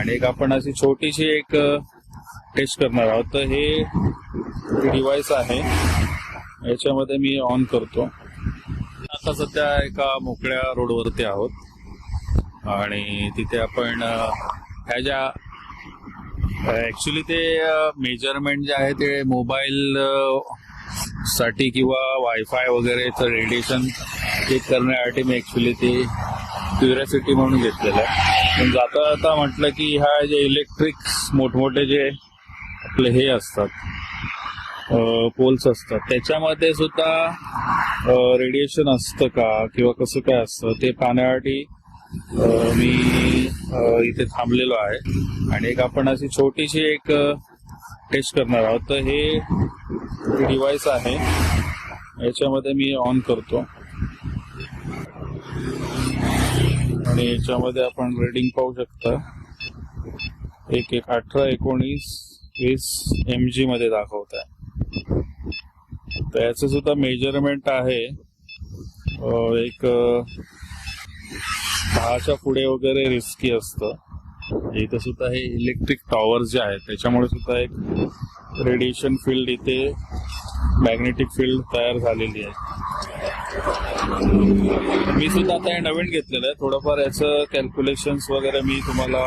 आणि एक आपण अशी छोटीशी एक टेस्ट करणार आहोत. तर हे डिव्हाइस आहे याच्यामध्ये मी ऑन करतो. आता सध्या एका मोकळ्या रोडवरती आहोत. आणि तिथे आपण ह्या ज्या ऍक्च्युली ते मेजरमेंट जे आहे ते मोबाईल साठी किंवा वायफाय वगैरेचं रेडिएशन चेक करण्यासाठी मी ऍक्च्युली ते क्युरियासिटी म्हणून घेतलेलं आहे. म्हणजे पण जाता जाता म्हटलं की ह्या जे इलेक्ट्रिक मोठमोठे जे आपले हे असतात पोल्स असतात त्याच्यामध्ये सुद्धा रेडिएशन असतं का किंवा कसं काय असतं ते पाहण्यासाठी मी इथे थांबलेलो आहे. आणि एक आपण अशी छोटीशी एक टेस्ट करणार आहोत. तर हे डिव्हाइस आहे. याच्यामध्ये मी ऑन करतो. आणि याच्यामध्ये आपण रेडिंग पाहू शकता. एक एक अठरा एकोणीस वीस एम जी मध्ये दाखवत आहे. तर याचं सुद्धा मेजरमेंट आहे. एक दहाच्या पुढे वगैरे रिस्की असतं. इथं सुद्धा हे इलेक्ट्रिक टॉवर जे आहेत त्याच्यामुळे सुद्धा एक रेडिएशन फील्ड इथे मॅग्नेटिक फील्ड तयार झालेली आहे. मी सुद्धा आता हे नवीन घेतलेलं आहे. थोडंफार याचं कॅल्क्युलेशन्स वगैरे मी तुम्हाला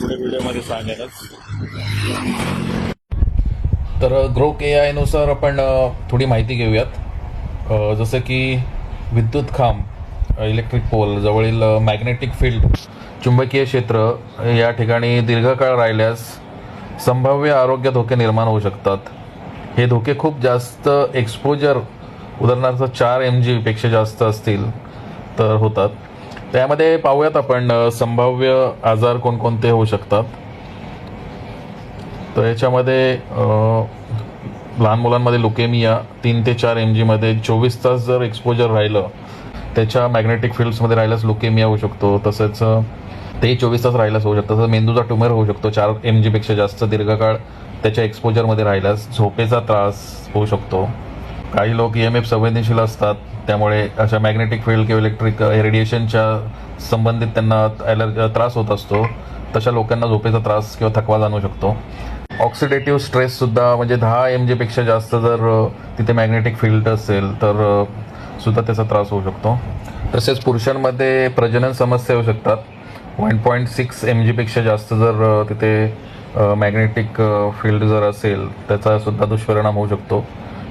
पुढे व्हिडिओमध्ये सांगेनच. तर ग्रो के आयनुसार आपण थोडी माहिती घेऊयात. जसं की विद्युत खांब इलेक्ट्रिक पोल जवळील मॅग्नेटिक फील्ड चुंबकीय क्षेत्र या ठिकाणी दीर्घकाळ राहिल्यास संभाव्य आरोग्य धोके निर्माण होऊ शकतात. हे धोके खूप जास्त एक्सपोजर उदाहरणार्थ चार एम जीपेक्षा जास्त असतील तर होतात. त्यामध्ये पाहूयात आपण संभाव्य आजार कोणकोणते होऊ शकतात. तर याच्यामध्ये लहान मुलांमध्ये लुकेमिया तीन ते चार एम जीमध्ये चोवीस तास जर एक्सपोजर राहिलं त्याच्या मॅग्नेटिक फील्ड्समध्ये राहिल्यास लुकेमिया होऊ शकतो. तसेच ते चोवीस तास राहिल्यास होऊ शकतं. तसं मेंदूचा ट्युमर होऊ शकतो. चार एम जीपेक्षा जास्त दीर्घकाळ त्याच्या एक्सपोजरमध्ये राहिल्यास झोपेचा त्रास होऊ शकतो. काही लोक ई एम एफ संवेदनशील असतात त्यामुळे अशा मॅग्नेटिक फील्ड किंवा इलेक्ट्रिक रेडिएशनच्या संबंधित त्यांना ॲलर्जी त्रास होत असतो. तशा लोकांना झोपेचा त्रास किंवा थकवा जाणवू शकतो. ऑक्सिडेटिव्ह स्ट्रेससुद्धा म्हणजे दहा एम जीपेक्षा जास्त जर तिथे मॅग्नेटिक फील्ड असेल तर सुद्धा त्याचा त्रास होऊ शकतो. तसेच पुरुषांमध्ये प्रजनन समस्या येऊ शकतात. वन पॉईंट सिक्स एम जीपेक्षा जास्त जर तिथे मॅग्नेटिक फील्ड जर असेल त्याचा सुद्धा दुष्परिणाम होऊ शकतो.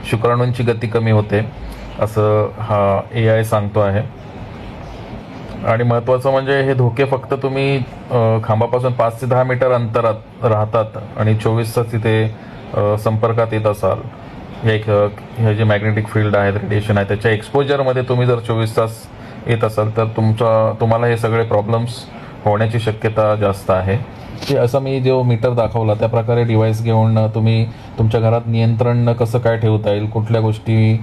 शुक्राणूंची गती कमी होते असं हा ए आय सांगतो आहे. आणि महत्त्वाचं म्हणजे हे धोके फक्त तुम्ही खांबापासून पाच ते दहा मीटर अंतरात राहतात आणि चोवीस तास तिथे संपर्कात येत असाल. हे एक हे जे मॅग्नेटिक फील्ड आहे रेडिएशन आहे त्याच्या एक्सपोजरमध्ये तुम्ही जर चोवीस तास येत असाल तर तुमचा तुम्हाला हे सगळे प्रॉब्लेम्स होण्याची शक्यता जास्त आहे. की असं मी जो मीटर दाखवला त्या प्रकारे डिव्हाइस घेऊन तुम्ही तुमच्या घरात नियंत्रण कसं काय ठेवता येईल कुठल्या गोष्टी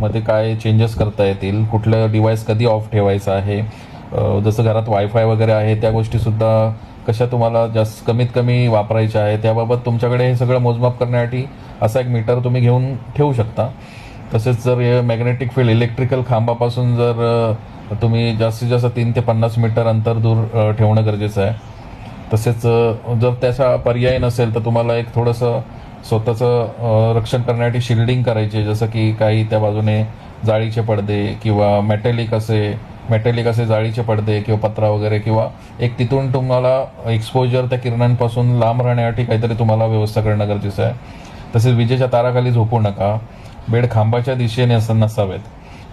मध्ये काय चेंजेस करता येतील कुठलं डिव्हाइस कधी ऑफ ठेवायचं आहे जसं घरात वायफाय वगैरे आहे त्या गोष्टीसुद्धा कशा तुम्हाला जास्त कमीत कमी वापरायच्या आहे त्याबाबत तुमच्याकडे हे सगळं मोजमाप करण्यासाठी असा एक मीटर तुम्ही घेऊन ठेवू शकता. तसेच जर हे मॅग्नेटिक फील्ड इलेक्ट्रिकल खांबापासून जर तुम्ही जास्तीत जास्त तीन ते पन्नास मीटर अंतर दूर ठेवणं गरजेचं आहे. तसेच जर त्याचा पर्याय नसेल तर तुम्हाला एक थोडंसं स्वतःचं रक्षण करण्यासाठी शिल्डिंग करायची आहे. जसं की काही त्या बाजूने जाळीचे पडदे किंवा मेटॅलिक असे मेटॅलिक असे जाळीचे पडदे किंवा पत्रा वगैरे किंवा एक तिथून तुम्हाला एक्सपोजर त्या किरणांपासून लांब राहण्यासाठी काहीतरी तुम्हाला व्यवस्था करणं गरजेचं आहे. तसेच विजेच्या ताराखाली झोपू नका. बेड खांबाच्या दिशेने असं नसावेत.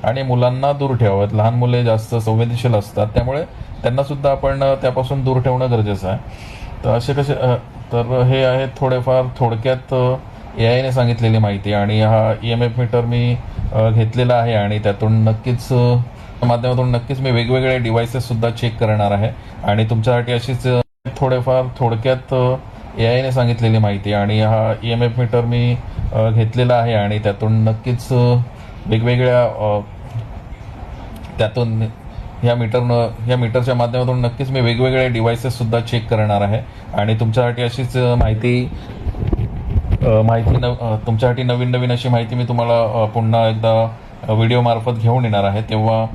आणि मुलांना दूर ठेवावेत. लहान मुले जास्त संवेदनशील असतात त्यामुळे त्यांना सुद्धा आपण त्यापासून दूर ठेवणं गरजेचं आहे. तर असे कसे तर हे आहे थोडेफार थोडक्यात ए आयने सांगितलेली माहिती आणि हा ई एम एफ मीटर मी घेतलेला आहे आणि त्यातून नक्कीच माध्यमातून नक्कीच मी वेगवेगळे डिव्हायसेस सुद्धा चेक करणार आहे. आणि तुमच्यासाठी अशीच थोडेफार थोडक्यात ए आयने सांगितलेली माहिती आणि हा ई एम एफ मीटर मी घेतलेला आहे आणि त्यातून नक्कीच वेगवेगळ्या त्यातून ह्या मीटरनं ह्या मीटरच्या माध्यमातून नक्कीच मी वेगवेगळे डिव्हायसेससुद्धा चेक करणार आहे. आणि तुमच्यासाठी अशीच माहिती माहिती नव तुमच्यासाठी नवीन नवीन अशी माहिती मी तुम्हाला पुन्हा एकदा व्हिडिओमार्फत घेऊन येणार आहे. तेव्हा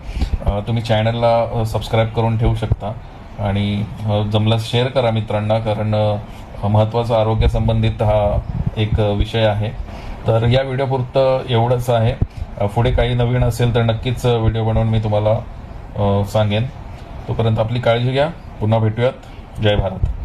तुम्ही चॅनलला सबस्क्राईब करून ठेवू शकता. आणि अ, जमल्यास शेअर करा मित्रांना कारण महत्त्वाचा आरोग्यासंबंधित हा एक विषय आहे. तर या व्हिडिओपुरतं एवढंच आहे. पुढे काही नवीन असेल तर नक्कीच व्हिडिओ बनवून मी तुम्हाला सांगेन. तोपर्यंत आपली काळजी घ्या. पुन्हा भेटूयात. जय भारत.